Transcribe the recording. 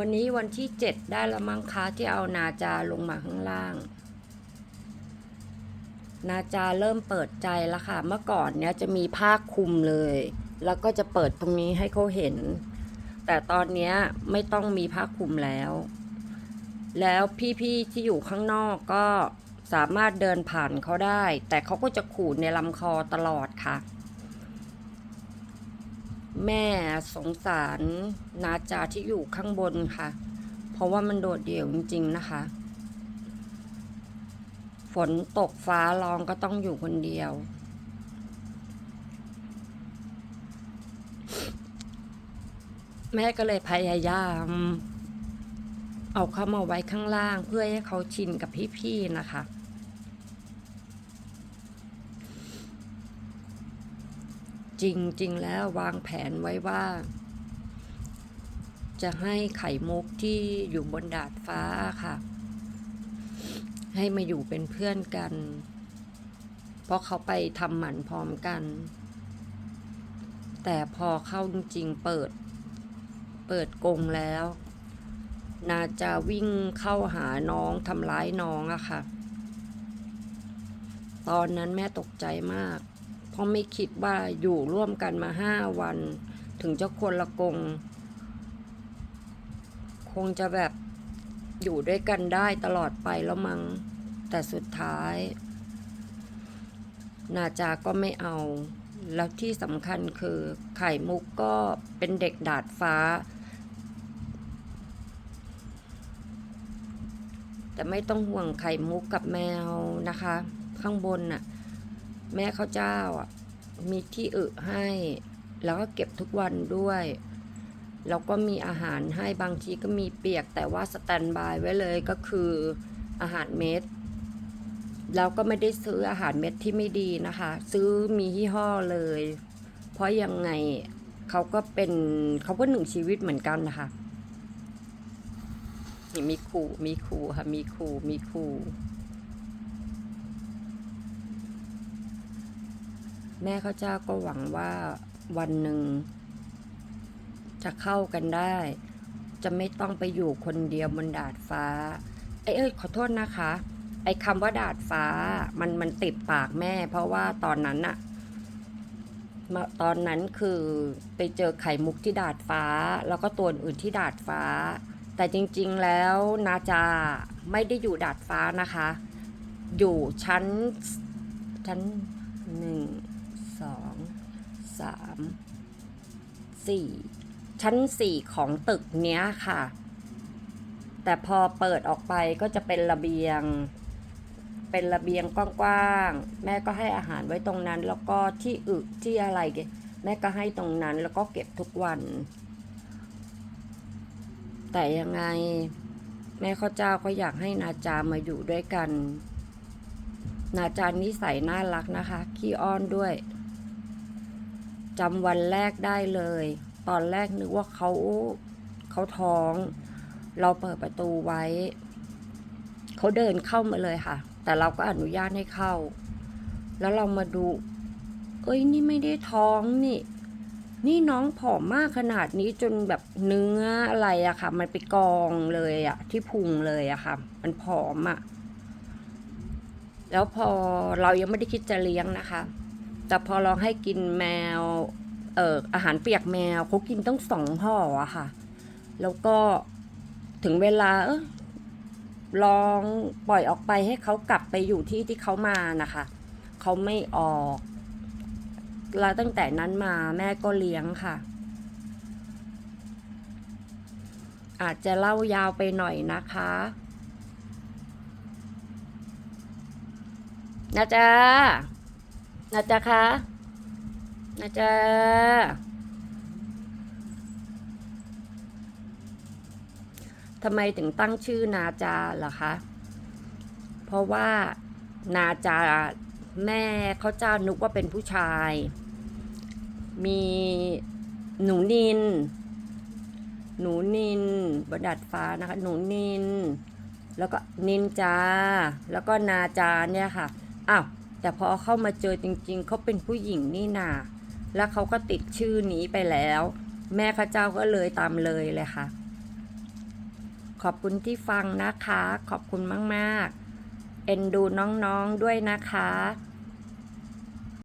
วันนี้วันที่เจ็ดได้ละมั้งคะที่เอานาจาลงมาข้างล่าง นาจาเริ่มเปิดใจแล้วค่ะ เมื่อก่อนเนี้ยจะมีผ้าคลุมเลย แล้วก็จะเปิดตรงนี้ให้เขาเห็น แต่ตอนเนี้ยไม่ต้องมีผ้าคลุมแล้ว แล้วพี่ๆที่อยู่ข้างนอกก็สามารถเดินผ่านเขาได้ แต่เขาก็จะขูดในลำคอตลอดค่ะ แม่สงสารนาจาที่อยู่ข้างบนค่ะ เพราะว่ามันโดดเดี่ยวจริง ๆ นะคะ ฝนตกฟ้าร้องก็ต้องอยู่คนเดียว แม่ก็เลยพยายาม เอาเข้ามาไว้ข้างล่างเพื่อให้เขาชินกับพี่ ๆ นะคะ จริง ๆ แล้ววางแผนไว้ว่า จะให้ไข่มุกที่อยู่บนดาดฟ้าค่ะ ให้มาอยู่เป็นเพื่อนกัน เพราะเขาไปทำหมันพร้อมกัน แต่พอเข้าจริงๆเปิด เปิดกรงแล้ว นาจะวิ่งเข้าหาน้องทำร้ายน้องอะค่ะ ตอนนั้นแม่ตกใจมาก เพราะไม่คิดว่าอยู่ร่วมกันมาห้าวัน ถึงจะคนละกง คงจะแบบอยู่ด้วยกันได้ตลอดไปแล้วมัง้งแต่สุดท้าย นาจาก็ไม่เอา แล้วที่สำคัญคือไข่มุกก็เป็นเด็กดาดฟ้า แต่ไม่ต้องห่วงไข่มุกกับแมวนะคะ ข้างบนน่ะ แม่ข้าวเจ้าอะมีที่อึให้ แล้วก็เก็บทุกวันด้วย แล้วก็มีอาหารให้บางทีก็มีเปียก แต่ว่าสแตนบายไว้เลยก็คืออาหารเม็ดแล้วก็ไม่ได้ซื้ออาหารเม็ดที่ไม่ดีนะคะ ซื้อมียี่ห้อเลย เพราะยังไงเขาก็เป็นเขาก็หนึ่งชีวิตเหมือนกันนะคะมีครูมีครูค่ะมีครูมีครู แม่ข้าเจ้าก็หวังว่าวันหนึ่ง จะเข้ากันได้ จะไม่ต้องไปอยู่คนเดียวบนดาดฟ้าเอ้เอ้ยขอโทษนะคะ ไอ้คำว่าดาดฟ้า มันมันติดปากแม่ เพราะว่าตอนนั้นอะตอนนั้นคือไปเจอไข่มุกที่ดาดฟ้า แล้วก็ตัวอื่นที่ดาดฟ้า แต่จริงๆแล้วนาจาไม่ได้อยู่ดาดฟ้านะคะ อยู่ชั้นชั้นหนึ่ง สามสี่ชั้นสี่ของตึกเนี้ยค่ะ แต่พอเปิดออกไปก็จะเป็นระเบียง เป็นระเบียงกว้างๆ แม่ก็ให้อาหารไว้ตรงนั้น แล้วก็ที่อึที่อะไรแม่ก็ให้ตรงนั้นแล้วก็เก็บทุกวัน แต่ยังไงแม่ข้าเจ้าก็อยากให้นาจามาอยู่ด้วยกัน นาจานิสัยน่ารักนะคะ ขี้อ้อนด้วย จำวันแรกได้เลย ตอนแรกนึกว่าเขาเขาท้อง เราเปิดประตูไว้ เขาเดินเข้ามาเลยค่ะ แต่เราก็อนุญาตให้เข้า แล้วเรามาดู เอ้ยนี่ไม่ได้ท้องนี่ นี่น้องผอมมากขนาดนี้จนแบบเนื้ออะไรอะค่ะ มันไปกองเลยอะที่พุงเลยอะค่ะ มันผอมอะแล้วพอเรายังไม่ได้คิดจะเลี้ยงนะคะ แต่พอเราให้กินแมวเอ่ออาหารเปียกแมวเขากินต้องสองห่ออะค่ะ แล้วก็ถึงเวลาเออลองปล่อยออกไปให้เขากลับไปอยู่ที่ที่เขามานะคะเขาไม่ออกแล้วตั้งแต่นั้นมาแม่ก็เลี้ยงค่ะ อาจจะเล่ายาวไปหน่อยนะคะนะจ๊ะ นะจ๊ะคะนะจ๊ะทำไมถึงตั้งชื่อนาจาเหรอคะ เพราะว่านาจาแม่เขาเจ้านึกว่าเป็นผู้ชาย มีหนูนิน หนูนินบดัดฟ้านะคะ หนูนิน แล้วก็นินจา แล้วก็นาจาเนี่ยค่ะ อ้าว แต่พอเข้ามาเจอจริง ๆ เขาเป็นผู้หญิงนี่นา แล้วเขาก็ติดชื่อนี้ไปแล้ว แม่ข้าเจ้าก็เลยตามเลยเลยค่ะ ขอบคุณที่ฟังนะคะ ขอบคุณมาก ๆ เอ็นดูน้อง ๆ ด้วยนะคะ